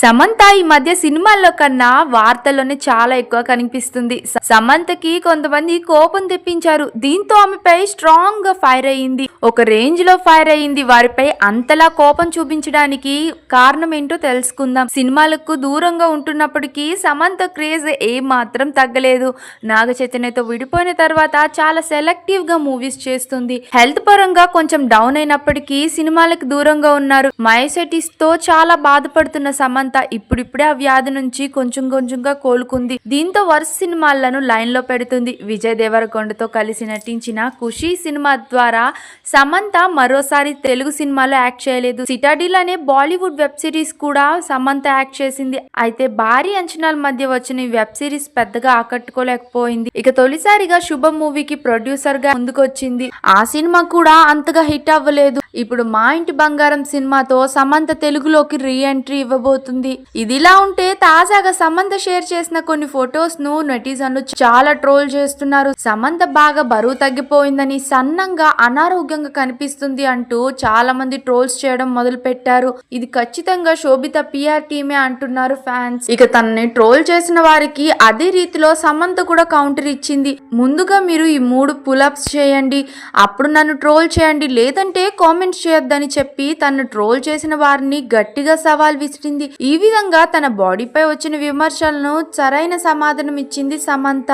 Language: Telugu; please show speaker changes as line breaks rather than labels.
సమంత ఈ మధ్య సినిమాల్లో కన్నా వార్తల్లోనే చాలా ఎక్కువ కనిపిస్తుంది. సమంతకి కొంతమంది కోపం తెప్పించారు. దీంతో ఆమెపై స్ట్రాంగ్గా ఫైర్ అయ్యింది. ఒక రేంజ్లో ఫైర్ అయ్యింది. వారిపై అంతలా కోపం చూపించడానికి కారణం ఏంటో తెలుసుకుందాం. సినిమాలకు దూరంగా ఉంటున్నప్పటికీ సమంత క్రేజ్ ఏ మాత్రం తగ్గలేదు. నాగ చైతన్యతో విడిపోయిన తర్వాత చాలా సెలెక్టివ్గా మూవీస్ చేస్తుంది. హెల్త్ పరంగా కొంచెం డౌన్ అయినప్పటికీ సినిమాలకు దూరంగా ఉన్నారు. మయోసైటిస్తో చాలా బాధపడుతున్న సమంత ఇప్పుడిప్పుడే ఆ వ్యాధి నుంచి కొంచెం కొంచెంగా కోలుకుంది. దీంతో వరుస సినిమాలను లైన్లో పెడుతుంది. విజయ్ దేవరకొండతో కలిసి నటించిన ఖుషి సినిమా ద్వారా సమంత మరోసారి తెలుగు సినిమాలో యాక్ట్ చేయలేదు. సిటాడిల్ అనే బాలీవుడ్ వెబ్ సిరీస్ కూడా సమంత యాక్ట్ చేసింది. అయితే భారీ అంచనాల మధ్య వచ్చిన ఈ వెబ్ సిరీస్ పెద్దగా ఆకట్టుకోలేకపోయింది. ఇక తొలిసారిగా శుభ మూవీకి ప్రొడ్యూసర్గా ముందుకొచ్చింది. ఆ సినిమా కూడా అంతగా హిట్ అవ్వలేదు. ఇప్పుడు మా ఇంటి బంగారం సినిమాతో సమంత తెలుగులోకి రీ ఎంట్రీ ఇవ్వబోతుంది. ఇదిలా ఉంటే తాజాగా సమంత షేర్ చేసిన కొన్ని ఫొటోస్ను నెటిజన్లు చాలా ట్రోల్ చేస్తున్నారు. సమంత బాగా బరువు తగ్గిపోయిందని సన్నంగా అనారోగ్యంగా కనిపిస్తుంది అంటూ చాలా మంది ట్రోల్స్ చేయడం మొదలు పెట్టారు ఇది ఖచ్చితంగా శోభిత పిఆర్ టీమే అంటున్నారు ఫ్యాన్స్ ఇక తనని ట్రోల్ చేసిన వారికి అదే రీతిలో సమంత కూడా కౌంటర్ ఇచ్చింది. ముందుగా మీరు ఈ మూడు పులప్స్ చేయండి. అప్పుడు నన్ను ట్రోల్ చేయండి. లేదంటే కామెంట్స్ చేయొద్దని చెప్పి తను ట్రోల్ చేసిన వారిని గట్టిగా సవాల్ విసిరింది. ఈ విధంగా తన బాడీపై వచ్చిన విమర్శలను సరైన సమాధానం ఇచ్చింది సమంత.